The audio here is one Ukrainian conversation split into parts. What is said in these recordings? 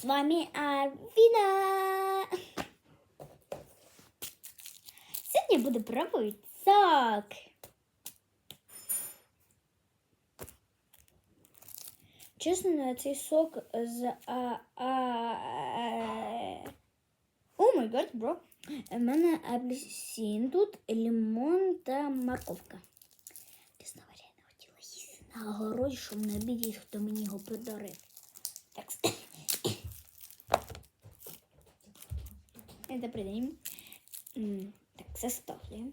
С вами Арвіна. Сьогодні буду пробувати сок. Чесно, цей сок з а, а, О май гад, бро. У мене апельсин тут, лимон та морковка. Чесно говоря, я хотіла їсти на огороді, щоб не обідіть, хто мені його подарив. Так. Это придадим. Так, заставляем.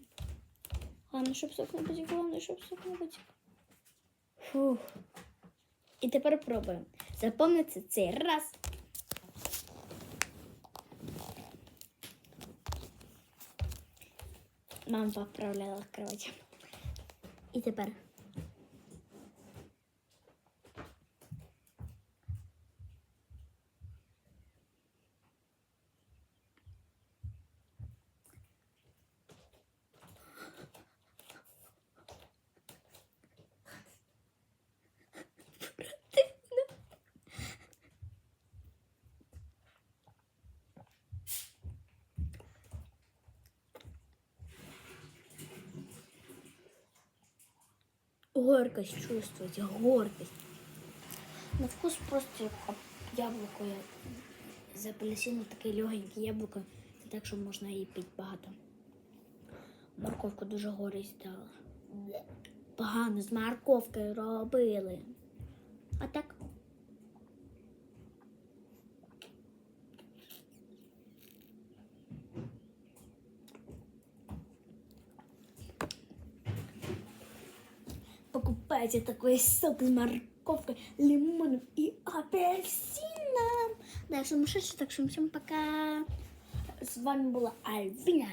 Главное, щоб сок не потік, главное, щоб сок. Фух. І тепер пробуємо. Запомниться цей раз. Мама поправляла кровать. І тепер. Горкость чувствуете, горкость. На вкус просто яблуко. З апельсину таке легеньке яблуко. Так, що можна її пити багато. Морковку дуже горість дала. Погано з морковкою робили. А так. Покупайте такой сок с морковкой, лимоном и апельсином. Да, сумасшедший, так что всем пока. С вами была Альвина.